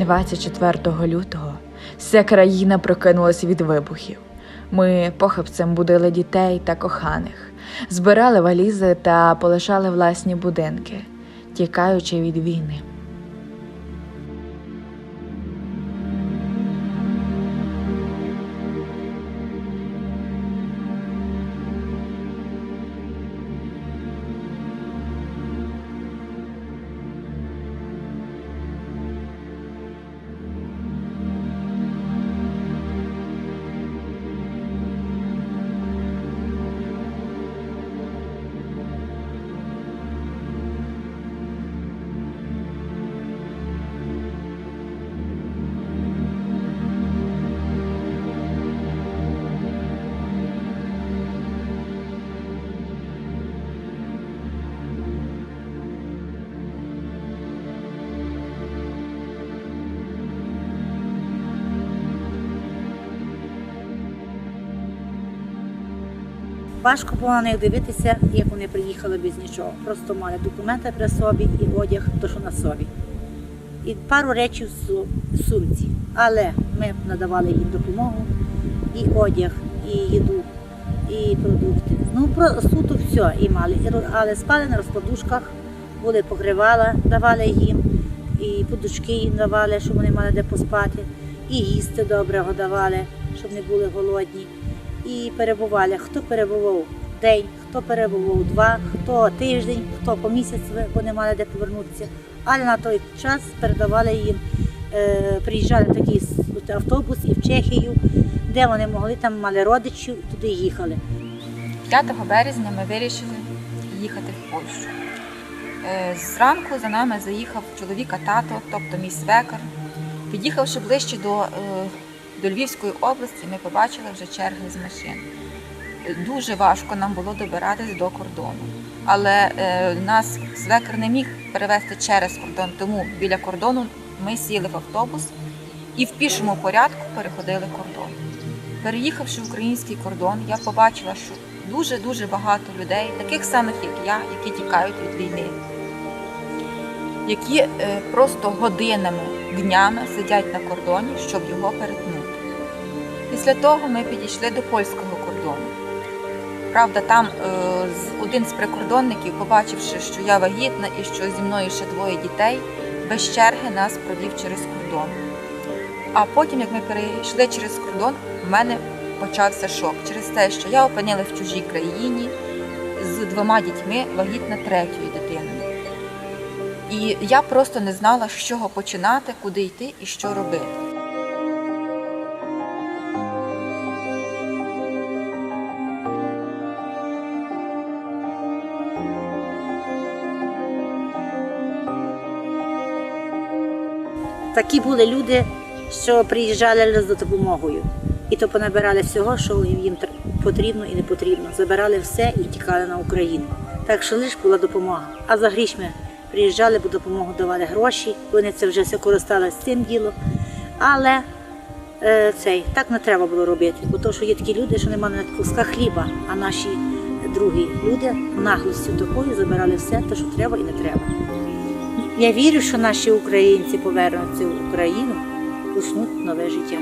24 лютого вся країна прокинулася від вибухів. Ми похабцем будили дітей та коханих, збирали валізи та полишали власні будинки, тікаючи від війни. Важко було на них дивитися, як вони приїхали без нічого. Просто мали документи при собі і одяг, то що на собі. І пару речей в сумці. Але ми надавали їм допомогу, і одяг, і їду, і продукти. Ну, про суто все і мали. Але спали на розкладушках, були покривала, давали їм, і подушки їм давали, щоб вони мали де поспати, і їсти доброго давали, щоб не були голодні і перебували. Хто перебував день, хто перебував два, хто тиждень, хто по місяць, бо не мали де повернутися. Але на той час передавали їм, е, приїжджали такий автобус і в Чехію, де вони могли, там мали родичів, туди їхали. 5 березня ми вирішили їхати в Польщу. Е, Зранку за нами заїхав чоловіка тато, тобто мій свекар. Під'їхавши ближче до, е, до Львівської області, ми побачили вже черги з машин. Дуже важко нам було добиратись до кордону. Але е, нас свекар не міг перевезти через кордон, тому біля кордону ми сіли в автобус і в пішому порядку переходили кордон. Переїхавши в український кордон, я побачила, що дуже-дуже багато людей, таких самих, як я, які тікають від війни, які е, просто годинами, днями сидять на кордоні, щоб його перетнути. Після того ми підійшли до польського кордону. Правда, там е, один з прикордонників, побачивши, що я вагітна і що зі мною ще двоє дітей, без черги нас провів через кордон. А потім, як ми перейшли через кордон, в мене почався шок через те, що я опинилася в чужій країні з двома дітьми, вагітна третьою дитиною. І я просто не знала, з чого починати, куди йти і що робити. Такі були люди, що приїжджали за допомогою. І то понабирали всього, що їм потрібно і не потрібно. Забирали все і тікали на Україну. Так що лише була допомога. А за гріш ми приїжджали, бо допомогу давали гроші. Вони це вже все користалися цим ділом. Але е, цей так не треба було робити, бо то, що є такі люди, що не мали навіть куска хліба, а наші другі люди наглостю такою забирали все, те, що треба і не треба. Я вірю, що наші українці повернуться в Україну, почнуть нове життя.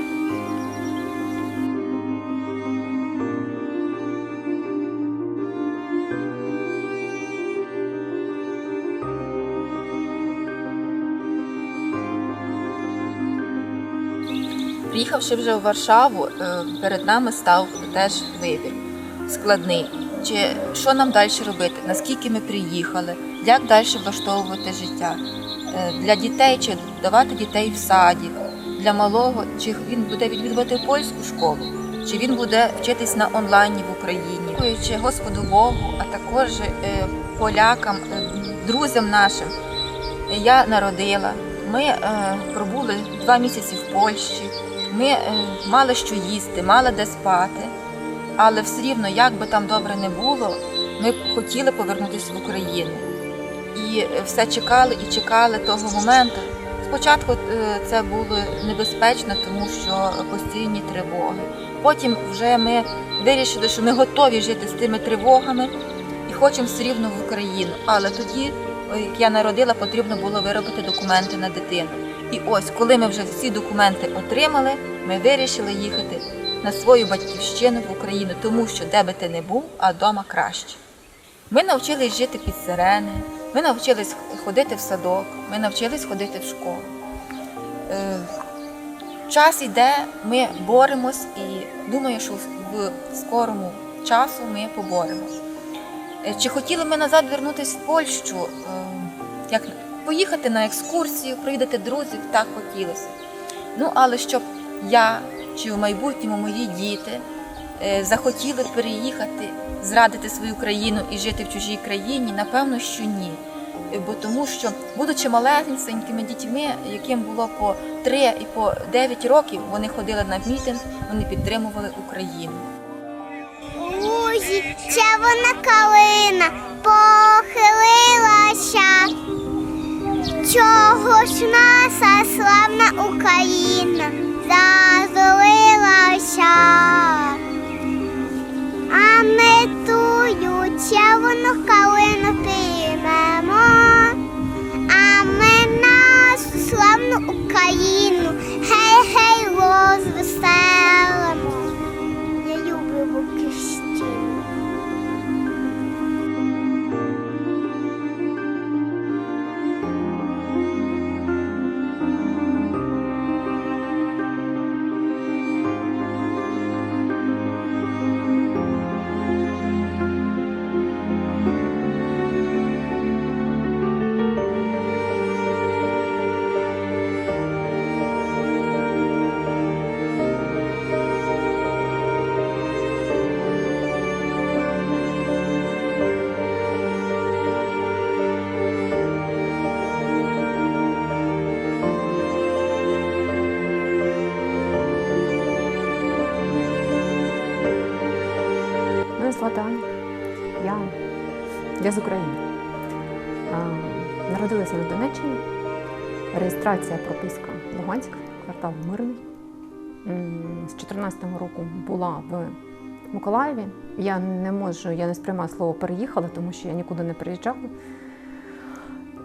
Приїхавши вже у Варшаву, е, перед нами став теж вибір складний. Чи що нам далі робити? Наскільки ми приїхали, як далі влаштовувати життя? Е, Для дітей чи давати дітей в садик, для малого, чи він буде відвідувати польську школу, чи він буде вчитись на онлайні в Україні. Дякуючи Господу Богу, а також е, полякам, е, друзям нашим, я народила. Ми пробули два місяці в Польщі. Ми мали що їсти, мали де спати, але все рівно, як би там добре не було, ми хотіли повернутися в Україну. І е, все чекали і чекали того моменту. Спочатку е, це було небезпечно, тому що постійні тривоги. Потім вже ми вирішили, що ми готові жити з тими тривогами і хочемо все рівно в Україну. Але тоді, як я народила, потрібно було виробити документи на дитину. І ось, коли ми вже всі документи отримали, ми вирішили їхати на свою батьківщину в Україну, тому що де би ти не був, а вдома краще. Ми навчились жити під сирени, ми навчились ходити в садок, ми навчились ходити в школу. Е, час іде, ми боремось і думаю, що в скорому часу ми поборемось. Е, Чи хотіли ми назад вернутися в Польщу, е, як поїхати на екскурсію, провідати друзів, так хотілося. Ну, але щоб я чи в майбутньому мої діти е, захотіли переїхати, зрадити свою країну і жити в чужій країні, напевно, що ні. Е, Бо тому що, будучи маленькими дітьми, яким було по 3 і по 9 років, вони ходили на мітинг, вони підтримували Україну. Лузі червона калина похилилася. Чого ж наша славна Україна 笑 я з України. Народилася на Донеччині. Реєстрація прописка Луганськ, квартал Мирний. З 14-го року була в Миколаєві. Я не можу, я не сприймаю слово переїхала, тому що я нікуди не приїжджала.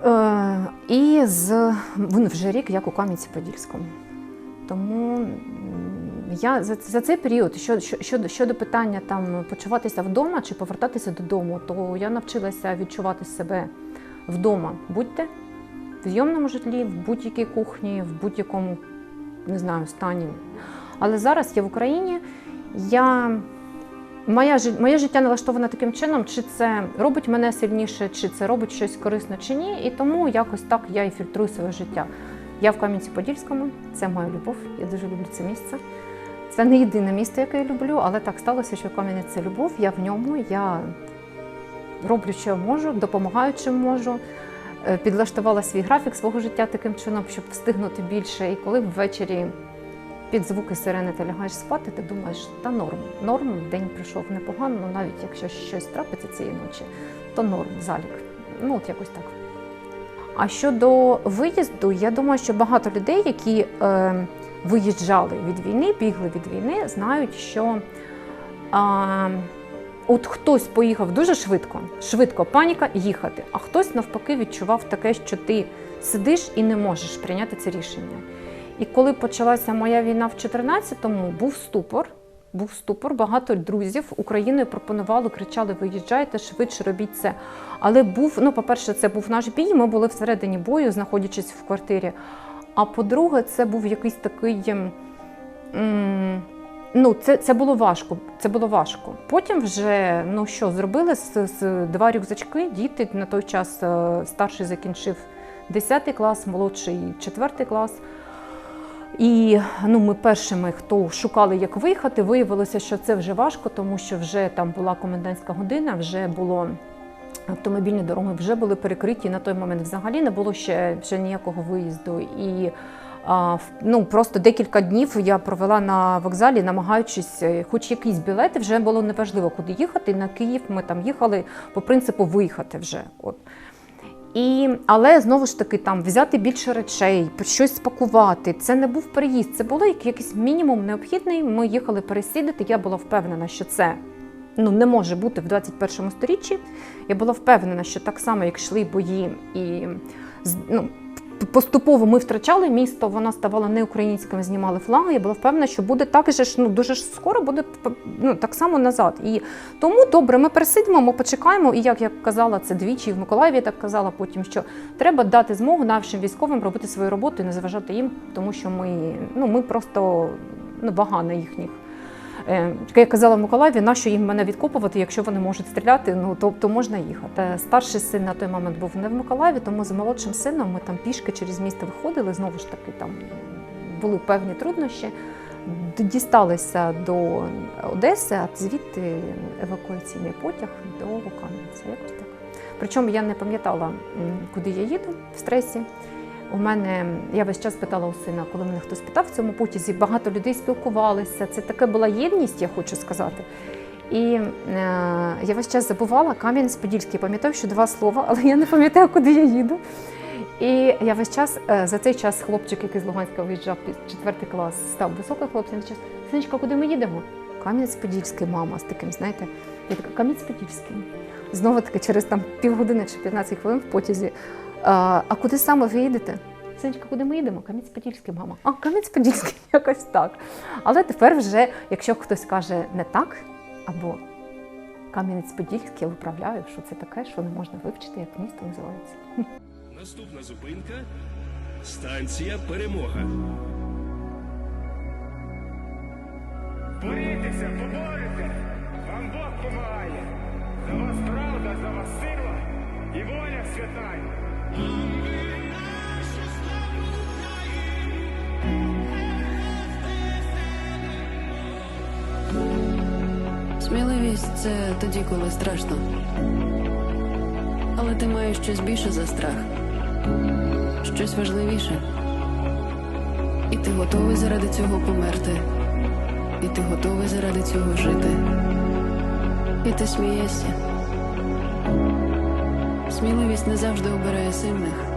Е, І з вже рік як у Кам'янці-Подільському. Тому я за, за цей період, що, що, щодо, щодо питання там почуватися вдома чи повертатися додому, то я навчилася відчувати себе вдома. Будьте в зйомному житлі, в будь-якій кухні, в будь-якому не знаю, стані. Але зараз я в Україні. Я, моя, моє життя налаштоване таким чином, чи це робить мене сильніше, чи це робить щось корисне, чи ні. І тому якось так я і фільтрую своє життя. Я в Кам'янці-Подільському, це моя любов, я дуже люблю це місце. Це не єдине місто, яке я люблю, але так сталося, що Кам'янець це любов. Я в ньому, я роблю, що можу, допомагаю, чим можу. Е, Підлаштувала свій графік свого життя таким чином, щоб встигнути більше. І коли ввечері під звуки сирени ти лягаєш спати, ти думаєш, та норм, норм, день пройшов непогано, ну, навіть якщо щось трапиться цієї ночі, то норм, залік. Ну, от якось так. А щодо виїзду, я думаю, що багато людей, які е, виїжджали від війни, бігли від війни, знають, що а, от хтось поїхав дуже швидко, швидко паніка їхати, а хтось навпаки відчував таке, що ти сидиш і не можеш прийняти це рішення. І коли почалася моя війна в 14-му, був ступор. Був ступор, багато друзів Україною пропонували, кричали: виїжджайте швидше, робіть це. Але був, ну, по-перше, це був наш бій. Ми були всередині бою, знаходячись в квартирі. А по-друге, це був якийсь такий. ем, Ну, це, це було важко. Це було важко. Потім вже ну що зробили з, з два рюкзачки. Діти на той час е, старший закінчив 10 клас, молодший 4 клас. І ну, ми першими, хто шукали, як виїхати, виявилося, що це вже важко, тому що вже там була комендантська година, вже було автомобільні дороги, вже були перекриті. На той момент взагалі не було ще, ще ніякого виїзду. І а, ну, просто декілька днів я провела на вокзалі, намагаючись, е, хоч якісь білети, вже було неважливо, куди їхати. На Київ ми там їхали по принципу виїхати вже. От. І, але знову ж таки, там взяти більше речей, щось спакувати. Це не був переїзд, це було як- якийсь мінімум необхідний. Ми їхали пересідати. Я була впевнена, що це ну, не може бути в 21 сторіччі. Я була впевнена, що так само, як йшли бої і ну, поступово ми втрачали місто, воно ставало не українським, знімали флаги. Я була впевнена, що буде так же ж, ну дуже ж скоро буде ну, так само назад. І тому добре, ми пересидимо, ми почекаємо. І як я казала, це двічі в Миколаєві так казала потім, що треба дати змогу нашим військовим робити свою роботу і не заважати їм, тому що ми, ну, ми просто ну, вага на їхніх. Е, Як я казала Миколаєві, нащо їм мене відкопувати, якщо вони можуть стріляти, ну то, то можна їхати. Старший син на той момент був не в Миколаєві, тому з молодшим сином ми там пішки через місто виходили. Знову ж таки, там були певні труднощі. Дісталися до Одеси, а звідти евакуаційний потяг до Луканівця. Якось так. Причому я не пам'ятала, куди я їду в стресі. У мене я весь час питала у сина, коли мене хтось питав в цьому потязі, багато людей спілкувалися. Це така була єдність, я хочу сказати. І е, я весь час забувала Кам'янець-Подільський. Пам'ятаю, що два слова, але я не пам'ятаю, куди я їду. І я весь час е, за цей час хлопчик, який з Луганська виїжджав під четвертий клас, став високим хлопцем. Час синочка, куди ми їдемо? Кам'янець-Подільський, мама з таким, знаєте, я така Кам'янець-Подільський. Знову таки через там півгодини чи 15 хвилин в потязі. А, а куди саме ви їдете? Синочка, куди ми їдемо? Кам'янець-Подільський, мама. А, Кам'янець-Подільський, якось так. Але тепер вже, якщо хтось каже не так, або Кам'янець-Подільський, я виправляю, що це таке, що не можна вивчити, як місто називається. Наступна зупинка станція Перемога. Борітеся, поборете, вам Бог помагає. За вас правда, за вас сила і воля свята. Сміливість це тоді, коли страшно. Але ти маєш щось більше за страх, щось важливіше. І ти готовий заради цього померти. І ти готовий заради цього жити. І ти смієшся. Сміливість не завжди обирає сильних.